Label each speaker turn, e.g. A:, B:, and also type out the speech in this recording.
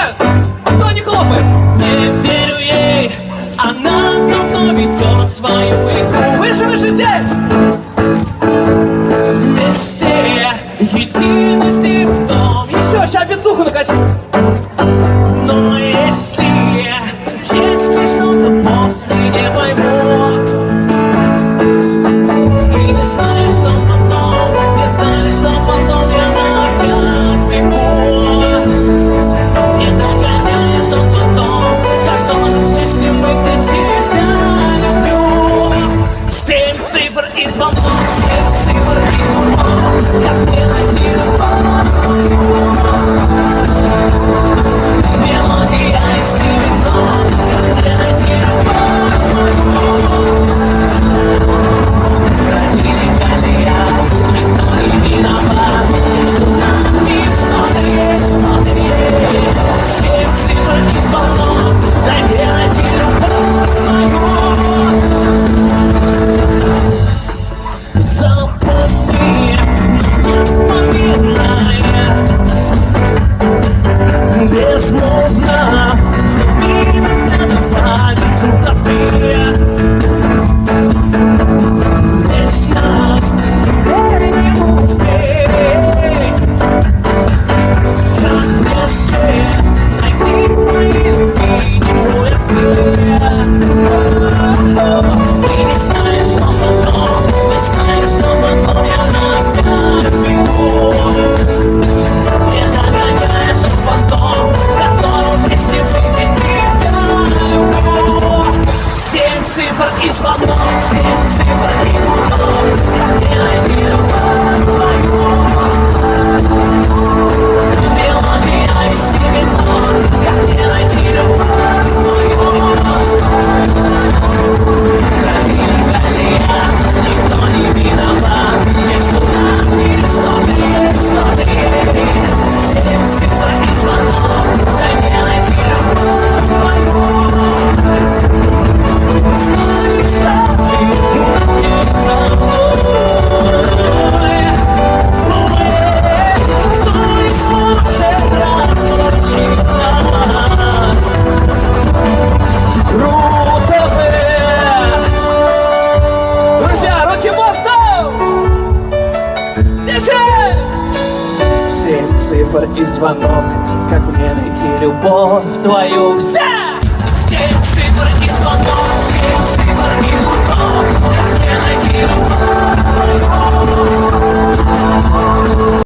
A: Нет! Кто не хлопает? Не верю ей, она давно ведет свою игру. Выше, выше здесь! Мистерия, единый симптом. Еще, сейчас бицуху накачать. Но если, если что-то после не пойму, Isso the There's no. Isso my mom's favorite. цифр и звонок Как мне найти любовь твою? Все! Семь цифр и звонок